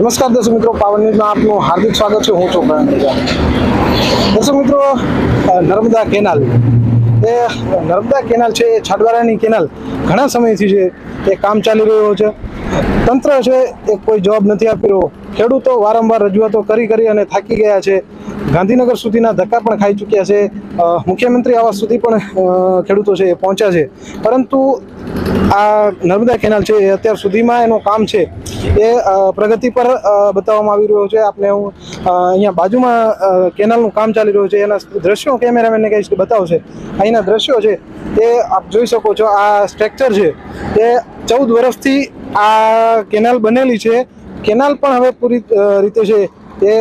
નમસ્કાર દર્શક મિત્રો, પાવન ન્યૂઝમાં આપનું હાર્દિક સ્વાગત છે. હું પ્રવીણ દર્શક મિત્રો નર્મદા કેનાલ. એ, નર્મદા કેનાલ છે, એ છાટવારાની કેનાલ ઘણા સમયથી છે એ કામ ચાલી રહ્યો છે. તંત્ર છે, એ કોઈ જવાબ નથી આપી રહ્યો ખેડૂતો વારંવાર રજૂઆતો કરી કરી અને થાકી ગયા છે. ગાંધીનગર સુધીના ધક્કા પણ ખાઈ ચૂક્યા છે. મુખ્યમંત્રી આવાસ સુધી પણ ખેડૂતો છે, એ પહોંચ્યા છે. પરંતુ આ નર્મદા કેનાલ છે, એ અત્યાર સુધીમાં એનું કામ છે. એ પ્રગતિ પર બતાવવામાં આવી રહ્યો છે. આપણે હું અહીંયા બાજુમાં કેનાલનું કામ ચાલી રહ્યું છે. એના દ્રશ્યો કેમેરામેનને કહીશ કે બતાવશે. અહીંના દ્રશ્યો છે, એ આપ જોઈ શકો છો. આ સ્ટ્રક્ચર છે, એ ચૌદ વર્ષથી આ કેનાલ બનેલી છે. કેનાલ પણ હવે પૂરી રીતે છે એ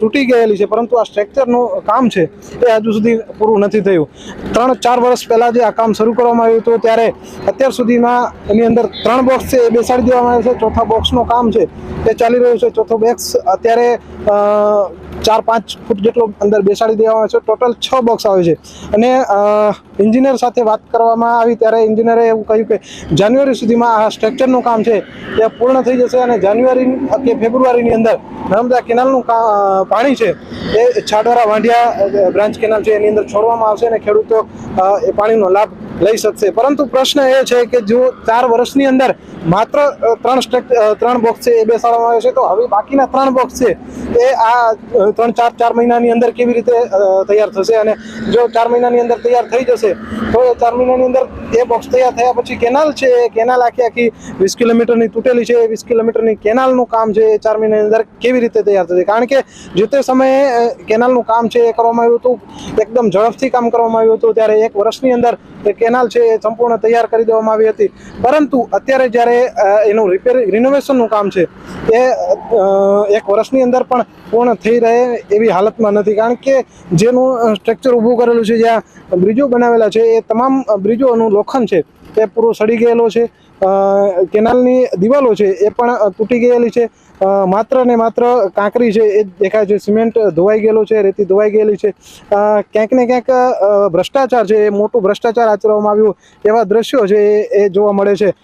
તૂટી ગયેલી છે, પરંતુ આ સ્ટ્રક્ચરનું કામ છે એ હજુ સુધી પૂરું નથી થયું. ત્રણ, ચાર વર્ષ પહેલાં જે આ કામ શરૂ કરવામાં આવ્યું હતું, ત્યારે અત્યાર સુધીમાં એની અંદર ત્રણ બોક્સ છે એ બેસાડી દેવામાં આવે છે. ચોથા બોક્સનું કામ છે એ ચાલી રહ્યું છે. ચોથો બોક્સ અત્યારે ચાર, પાંચ ફૂટ જેટલો અંદર બેસાડી દેવામાં આવે છે. ટોટલ છ બોક્સ આવે છે. અને એન્જિનિયર સાથે વાત કરવામાં આવી ત્યારે એન્જિનિયરે એવું કહ્યું કે જાન્યુઆરી સુધીમાં આ સ્ટ્રક્ચરનું કામ છે એ પૂર્ણ થઈ જશે અને જાન્યુઆરી કે ફેબ્રુઆરીની અંદર નર્મદા કેનાલનું પાણી છે એ છાડવારા વાંઢિયા બ્રાન્ચ કેનાલ છે એની અંદર છોડવામાં આવશે અને ખેડૂતો એ પાણીનો લાભ લઈ શકશે. પરંતુ પ્રશ્ન એ છે કે જો ચાર વર્ષની અંદર માત્ર ત્રણ સ્ટ્રક ત્રણ બોક્સ છે એ બેસાડવામાં આવે છે તો હવે બાકીના ત્રણ બોક્સ છે એ આ ત્રણ ચાર ચાર મહિનાની અંદર કેવી રીતે તૈયાર થશે અને જો ચાર મહિનાની અંદર તૈયાર થઈ જશે તો એ ચાર મહિનાની અંદર એ બોક્સ તૈયાર થયા પછી કેનાલ છે. એ કેનાલ આખી આખી વીસ કિલોમીટરની તૂટેલી છે. એ વીસ કિલોમીટરની કેનાલનું કામ છે. એ ચાર મહિનાની અંદર કેવી રીતે તૈયાર થશે કારણ કે જે તે સમયે કેનાલનું કામ છે એ કરવામાં આવ્યું હતું. એકદમ ઝડપથી કામ કરવામાં આવ્યું હતું. ત્યારે એક વર્ષની અંદર એ કેનાલ છે એ સંપૂર્ણ તૈયાર કરી દેવામાં આવી હતી. પરંતુ અત્યારે જ્યારે એનું રિપેર રિનોવેશનનું કામ છે, એ એક વર્ષની અંદર પણ પૂર્ણ થઈ રહે એવી હાલતમાં નથી. કારણ કે જેનું સ્ટ્રક્ચર ઊભું કરેલું છે જ્યાં બ્રિજો બનાવેલા છે, એ તમામ બ્રિજોનું લોખંડ છે એ પૂરો સડી ગયેલો છે કેનાલની દિવાલો છે, એ પણ તૂટી ગયેલી છે માત્ર ને માત્ર કાંકરી છે, એ દેખાય છે, સિમેન્ટ ધોવાઈ ગયેલો છે, રેતી ધોવાઈ ગયેલી છે ક્યાંક ને ક્યાંક ભ્રષ્ટાચાર છે, એ મોટું ભ્રષ્ટાચાર આચરવામાં આવ્યું એવા દ્રશ્યો છે, એ જોવા મળે છે.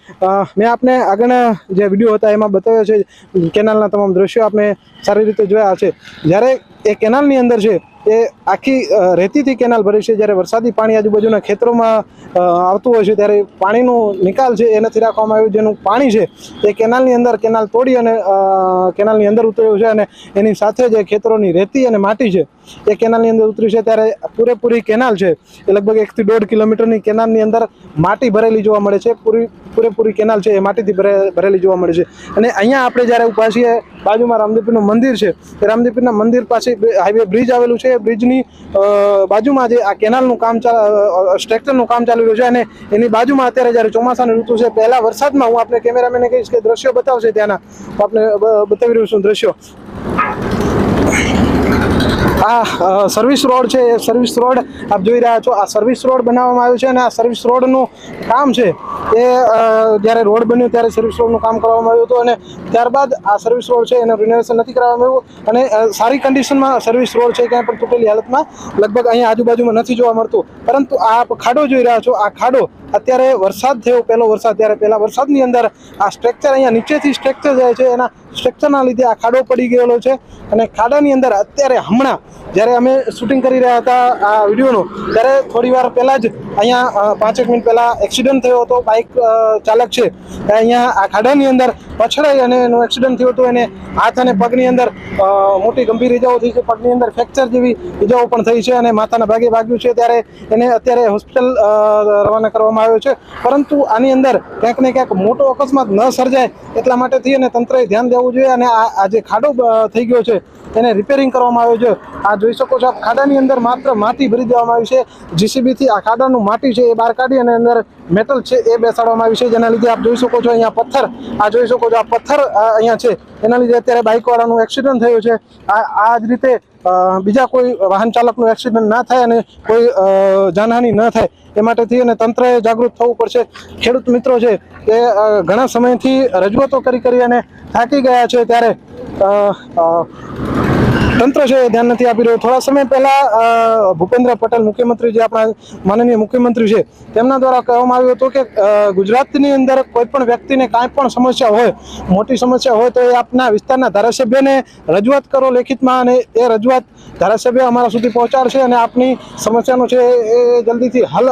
મેં આપને આગળના જે વીડિયો હતા, એમાં બતાવ્યો છે, કેનાલના તમામ દ્રશ્યો આપણે સારી રીતે જોયા છે. જ્યારે એ કેનાલની અંદર છે એ આખી રેતીથી કેનાલ ભરી છે. જ્યારે વરસાદી પાણી આજુબાજુના ખેતરોમાં આવતું હોય છે, ત્યારે પાણીનું નિકાલ છે, એ નથી રાખવામાં આવ્યું. જેનું પાણી છે, એ કેનાલની અંદર કેનાલ તોડી અને કેનાલની અંદર ઉતર્યું છે અને એની સાથે જે ખેતરોની રેતી અને માટી છે, એ કેનાલની અંદર ઉતરી છે. ત્યારે પૂરેપૂરી કેનાલ છે, એ લગભગ એકથી દોઢ કિલોમીટરની કેનાલની અંદર માટી ભરેલી જોવા મળે છે. પૂરી પૂરેપૂરી કેનાલ છે એ માટીથી ભરે, ભરેલી જોવા મળે છે. અને અહીંયા આપણે જ્યારે ઊભા છીએ, બાજુમાં રામદેવપીરનું મંદિર છે, એ રામદેવપીરના મંદિર પાસે હાઈવે બ્રિજ આવેલું છે. એ બ્રિજની બાજુમાં જે આ કેનાલનું કામ સ્ટ્રક્ચરનું કામ ચાલી રહ્યું છે અને એની બાજુમાં અત્યારે જ્યારે ચોમાસાની ઋતુ છે, પહેલાં વરસાદમાં હું આપણે કેમેરામેને કહીશ કે દ્રશ્યો બતાવશે ત્યાંના. આપણે બતાવી રહ્યું છું દ્રશ્યો. આ સર્વિસ રોડ છે, એ સર્વિસ રોડ આપ જોઈ રહ્યા છો. આ સર્વિસ રોડ બનાવવામાં આવ્યો છે અને આ સર્વિસ રોડનું કામ છે એ જ્યારે રોડ બન્યો ત્યારે સર્વિસ રોડનું કામ કરવામાં આવ્યું હતું અને ત્યારબાદ આ સર્વિસ રોડ છે એનું રિનોવેશન નથી કરવામાં આવ્યું અને સારી કન્ડિશનમાં સર્વિસ રોડ છે ક્યાંય પણ તૂટેલી હાલતમાં લગભગ અહીંયા આજુબાજુમાં નથી જોવા મળતું. પરંતુ આ ખાડો જોઈ રહ્યા છો, આ ખાડો અત્યારે વરસાદ થયો, પહેલો વરસાદ ત્યારે પહેલાં વરસાદની અંદર આ સ્ટ્રક્ચર અહીંયા નીચેથી સ્ટ્રક્ચર જાય છે, એના સ્ટ્રક્ચરના લીધે આ ખાડો પડી ગયેલો છે અને ખાડાની અંદર અત્યારે હમણાં જ્યારે અમે શૂટિંગ કરી રહ્યા હતા આ વિડીયોનું, ત્યારે થોડી વાર પહેલાં જ અહીંયા પાંચેક મિનિટ પહેલાં એક્સિડન્ટ થયો હતો બાઇક ચાલક છે. અહીંયા આ ખાડાની અંદર પછડાઈ અને એનું એક્સિડન્ટ થયું હતું. એને હાથ અને પગની અંદર મોટી ગંભીર ઇજાઓ થઈ છે. પગની અંદર ફ્રેક્ચર જેવી ઇજાઓ પણ થઈ છે અને માથાના ભાગે વાગ્યું છે. ત્યારે એને અત્યારે હોસ્પિટલ રવાના કરવામાં આવ્યો છે. પરંતુ આની અંદર ક્યાંક ને ક્યાંક મોટો અકસ્માત ન સર્જાય એટલા માટેથી અને તંત્રએ ધ્યાન દેવું જોઈએ અને આ જે ખાડો થઈ ગયો છે, એને રિપેરિંગ કરવામાં આવ્યો છે. આ જોઈ શકો છો ખાડાની અંદર માત્ર માટી ભરી દેવામાં આવી છે. જીસીબીથી આ ખાડાનું માટી છે એ બહાર કાઢી અને અંદર મેટલ છે એ બેસાડવામાં આવી છે, જેના લીધે આપ જોઈ શકો છો અહીંયા પથ્થર, આ જોઈ શકો છો આ પથ્થર અહીંયા છે. એના લીધે અત્યારે બાઇકવાળાનું એક્સિડન્ટ થયું છે. આ આ જ રીતે બીજા કોઈ વાહન ચાલકનું એક્સિડન્ટ ના થાય અને કોઈ જાનહાનિ ન થાય, એ માટેથી અને તંત્રએ જાગૃત થવું પડશે. ખેડૂત મિત્રો છે, એ ઘણા સમયથી રજૂઆતો કરી કરી અને થાકી ગયા છે. ત્યારે તંત્ર છે એ ધ્યાન નથી આપી રહ્યું. થોડા સમય પહેલાં ભૂપેન્દ્ર પટેલ મુખ્યમંત્રી જે આપણા માનનીય મુખ્યમંત્રી છે, તેમના દ્વારા કહેવામાં આવ્યું હતું કે ગુજરાતની અંદર કોઈ પણ વ્યક્તિને કાંઈ પણ સમસ્યા હોય, મોટી સમસ્યા હોય તો એ આપના વિસ્તારના ધારાસભ્યને રજૂઆત કરો લેખિતમાં અને એ રજૂઆત ધારાસભ્ય અમારા સુધી પહોંચાડશે અને આપની સમસ્યાનો છે એ જલ્દીથી હલ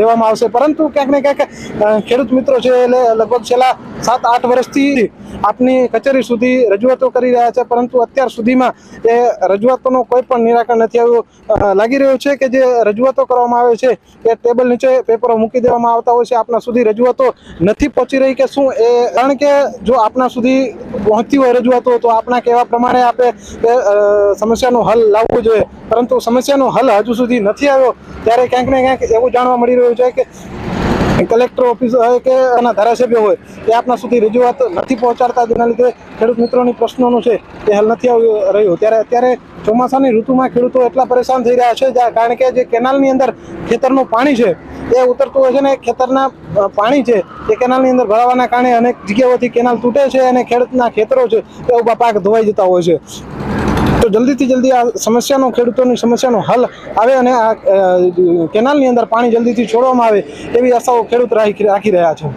લેવામાં આવશે. પરંતુ ક્યાંક ને ક્યાંક ખેડૂત મિત્રો છે એટલે લગભગ છેલ્લા સાત, આઠ વર્ષથી આપની કચેરી સુધી રજૂઆતો કરી રહ્યા છે, પરંતુ અત્યાર સુધીમાં એ રજૂઆતોનો કોઈ પણ નિરાકરણ નથી આવ્યું. લાગી રહ્યું છે કે જે રજૂઆતો કરવામાં આવે છે, એ ટેબલ નીચે પેપરો મૂકી દેવામાં આવતા હોય છે. આપના સુધી રજૂઆતો નથી પહોંચી રહી કે શું એ, કારણ કે જો આપના સુધી પહોંચતી હોય રજૂઆતો, તો આપના કહેવા પ્રમાણે આપે એ સમસ્યાનો હલ લાવવો જોઈએ. પરંતુ સમસ્યાનો હલ હજુ સુધી નથી આવ્યો. ત્યારે ક્યાંક ને ક્યાંક એવું જાણવા મળી રહ્યું છે કે કલેક્ટર ઓફિસ હોય કે એના ધારાસભ્ય હોય, એ આપના સુધી રજૂઆત નથી પહોંચાડતા. જેના લીધે ખેડૂત મિત્રોની પ્રશ્નોનું છે એ હલ નથી આવી રહ્યું. ત્યારે અત્યારે ચોમાસાની ઋતુમાં ખેડૂતો એટલા પરેશાન થઈ રહ્યા છે કારણ કે જે કેનાલની અંદર ખેતરનું પાણી છે, એ ઉતરતું હોય છે ને ખેતરના પાણી છે, એ કેનાલની અંદર ભરાવાના કારણે અનેક જગ્યાઓથી કેનાલ તૂટે છે અને ખેડૂતના ખેતરો છે, એ ઊભા પાક ધોવાઈ જતા હોય છે. તો જલ્દીથી જલ્દી આ સમસ્યાનો, ખેડૂતોની સમસ્યાનો હલ આવે અને આ કેનાલની અંદર પાણી જલ્દીથી છોડવામાં આવે એવી આશાઓ ખેડૂત રાખી રાખી રહ્યા છે.